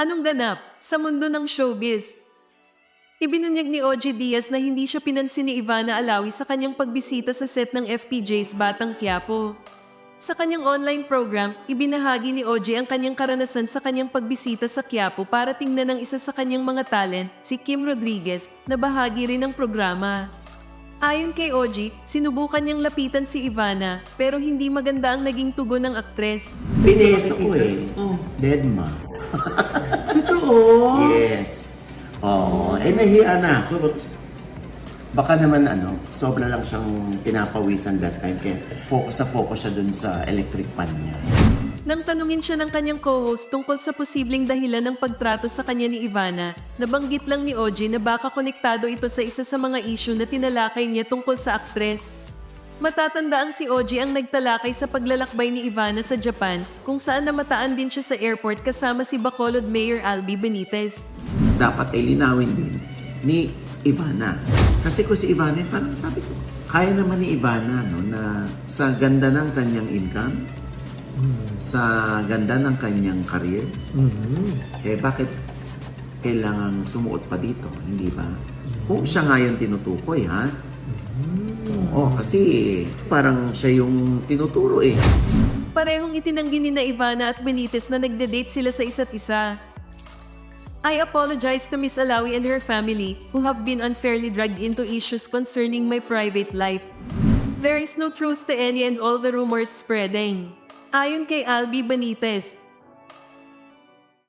Anong ganap sa mundo ng showbiz? Ibinunyag ni OG Diaz na hindi siya pinansin ni Ivana Alawi sa kanyang pagbisita sa set ng FPJ's Batang Quiapo. Sa kanyang online program, ibinahagi ni OG ang kanyang karanasan sa kanyang pagbisita sa Quiapo para tingnan ng isa sa kanyang mga talent, si Kim Rodriguez, na bahagi rin ng programa. Ayon kay OG, sinubukan niyang lapitan si Ivana pero hindi maganda ang naging tugon ng aktres. Pineso ko eh. Oh. Deadma. Totoo? Yes. Oo. Eh, nahiya na ako. Baka naman ano, sobra lang siyang pinapawisan that time. Kaya focus na focus siya dun sa electric pan niya. Nang tanungin siya ng kanyang co-host tungkol sa posibleng dahilan ng pagtrato sa kanya ni Ivana, nabanggit lang ni OG na baka konektado ito sa isa sa mga issue na tinalakay niya tungkol sa aktres. Matatanda ang si OG ang nagtalakay sa paglalakbay ni Ivana sa Japan kung saan namataan din siya sa airport kasama si Bacolod Mayor Albi Benitez. Dapat ay linawin din ni Ivana. Kasi kung si Ivana, parang sabi ko, kaya naman ni Ivana no, na sa ganda ng kanyang income, sa ganda ng kanyang career, Mhm. eh bakit kailangan sumuot pa dito, hindi ba? Kung siya nga yung tinutukoy, ha? Oo, kasi parang siya yung tinuturo eh. Parehong itinanggi ni na Ivana at Benitez na nagde-date sila sa isa't isa. I apologize to Miss Alawi and her family who have been unfairly dragged into issues concerning my private life. There is no truth to any and all the rumors spreading. Ayon kay Albi Benitez,